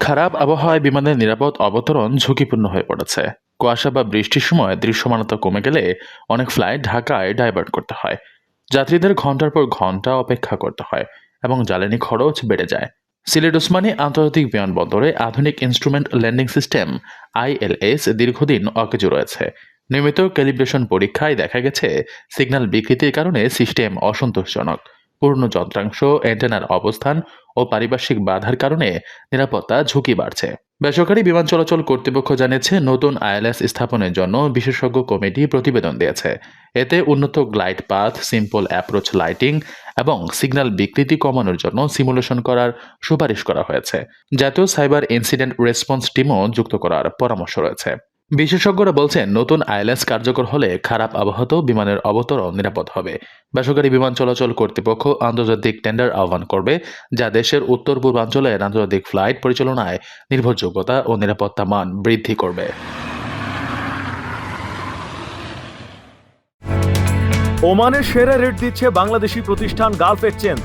খারাপ আবহাওয়ায় বিমানের নিরাপদ অবতরণ ঝুঁকিপূর্ণ হয়ে পড়েছে। কুয়াশা বা বৃষ্টির সময় দৃশ্যমানতা কমে গেলে অনেক ফ্লাইট ঢাকায় ডাইভার্ট করতে হয়। যাত্রীদের ঘণ্টার পর ঘণ্টা অপেক্ষা করতে হয় এবং জ্বালানি খরচ বেড়ে যায়। সিলেট ওসমানী আন্তর্জাতিক বিমানবন্দরে আধুনিক ইনস্ট্রুমেন্ট ল্যান্ডিং সিস্টেম আইএলএস দীর্ঘদিন অকেজো রয়েছে। নিয়মিত ক্যালিব্রেশন পরীক্ষায় দেখা গেছে, সিগন্যাল বিকৃতির কারণে সিস্টেম অসন্তোষজনক। পূর্ণ যন্ত্রাংশ অ্যান্টেনার অবস্থান ও পারিপার্শ্বিক বাধার কারণে নিরাপত্তা ঝুঁকি বাড়ছে। বেসরকারি বিমান চলাচল কর্তৃপক্ষ জানিয়েছে, নতুন আইএলএস স্থাপনের জন্য বিশেষজ্ঞ কমিটি প্রতিবেদন দিয়েছে। এতে উন্নত glide path simple approach lighting এবং সিগন্যাল বিকৃতি কমানোর জন্য সিমুলেশন করার সুপারিশ করা হয়েছে। জাতীয় সাইবার ইনসিডেন্ট রেসপন্স টিমও যুক্ত করার পরামর্শ রয়েছে। বিশেষজ্ঞরা বলছেন, নতুন আইএলএস কার্যকর হলে খারাপ আবহাওয়াতেও বিমানের অবতরণ নিরাপদ হবে। বেসরকারি বিমান চলাচল কর্তৃপক্ষ আন্তর্জাতিক টেন্ডার আহ্বান করবে, যা দেশের উত্তর পূর্বাঞ্চলের আন্তর্জাতিক ফ্লাইট পরিচালনায় নির্ভরযোগ্যতা ও নিরাপত্তা মান বৃদ্ধি করবে। ওমানের সেরা রেট দিচ্ছে বাংলাদেশি প্রতিষ্ঠান গালফ এক্সচেঞ্জ।